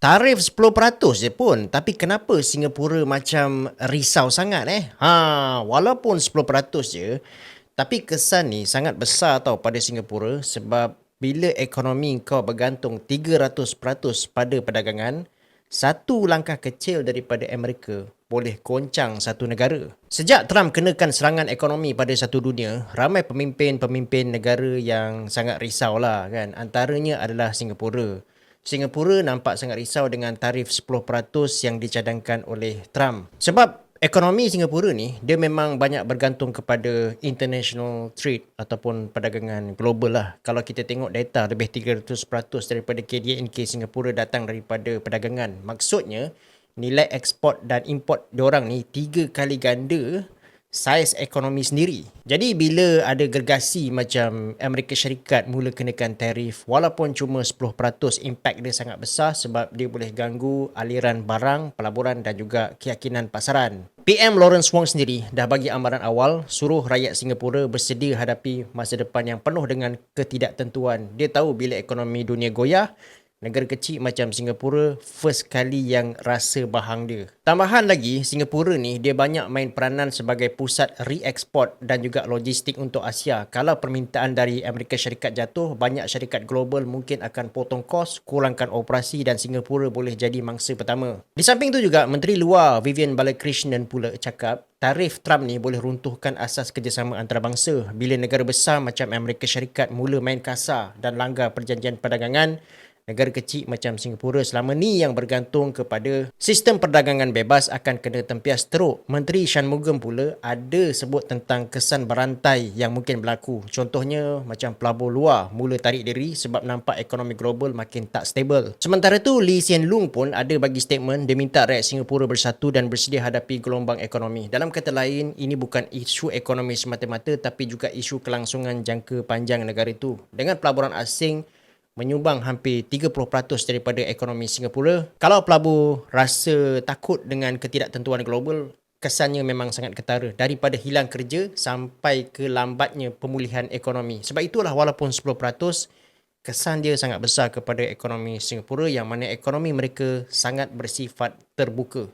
tarif 10% je pun. Tapi kenapa Singapura macam risau sangat eh? Ha, walaupun 10% je, tapi kesan ni sangat besar tau pada Singapura sebab bila ekonomi kau bergantung 300% pada perdagangan, satu langkah kecil daripada Amerika boleh goncang satu negara. Sejak Trump kenakan serangan ekonomi pada satu dunia, ramai pemimpin-pemimpin negara yang sangat risau lah kan. Antaranya adalah Singapura. Singapura nampak sangat risau dengan tarif 10% yang dicadangkan oleh Trump. Sebab ekonomi Singapura ni dia memang banyak bergantung kepada international trade ataupun perdagangan global lah. Kalau kita tengok data lebih 300% daripada KDNK Singapura datang daripada perdagangan. Maksudnya nilai ekspor dan import diorang ni tiga kali ganda saiz ekonomi sendiri. Jadi bila ada gergasi macam Amerika Syarikat mula kenakan tarif walaupun cuma 10% impact dia sangat besar sebab dia boleh ganggu aliran barang, pelaburan dan juga keyakinan pasaran. PM Lawrence Wong sendiri dah bagi amaran awal suruh rakyat Singapura bersedia hadapi masa depan yang penuh dengan ketidaktentuan. Dia tahu bila ekonomi dunia goyah, negara kecil macam Singapura first kali yang rasa bahang dia. Tambahan lagi, Singapura ni dia banyak main peranan sebagai pusat re-export dan juga logistik untuk Asia. Kalau permintaan dari Amerika Syarikat jatuh, banyak syarikat global mungkin akan potong kos, kurangkan operasi dan Singapura boleh jadi mangsa pertama. Di samping tu juga, Menteri Luar Vivian Balakrishnan pula cakap tarif Trump ni boleh runtuhkan asas kerjasama antarabangsa bila negara besar macam Amerika Syarikat mula main kasar dan langgar perjanjian perdagangan negara kecil macam Singapura selama ni yang bergantung kepada sistem perdagangan bebas akan kena tempias teruk. Menteri Shanmugam pula ada sebut tentang kesan berantai yang mungkin berlaku. Contohnya macam pelabur luar mula tarik diri sebab nampak ekonomi global makin tak stable. Sementara tu Lee Hsien Loong pun ada bagi statement dia minta rakyat Singapura bersatu dan bersedia hadapi gelombang ekonomi. Dalam kata lain, ini bukan isu ekonomi semata-mata tapi juga isu kelangsungan jangka panjang negara itu. Dengan pelaburan asing menyumbang hampir 30% daripada ekonomi Singapura. Kalau pelabur rasa takut dengan ketidaktentuan global, kesannya memang sangat ketara daripada hilang kerja sampai ke lambatnya pemulihan ekonomi. Sebab itulah walaupun 10%, kesan dia sangat besar kepada ekonomi Singapura yang mana ekonomi mereka sangat bersifat terbuka.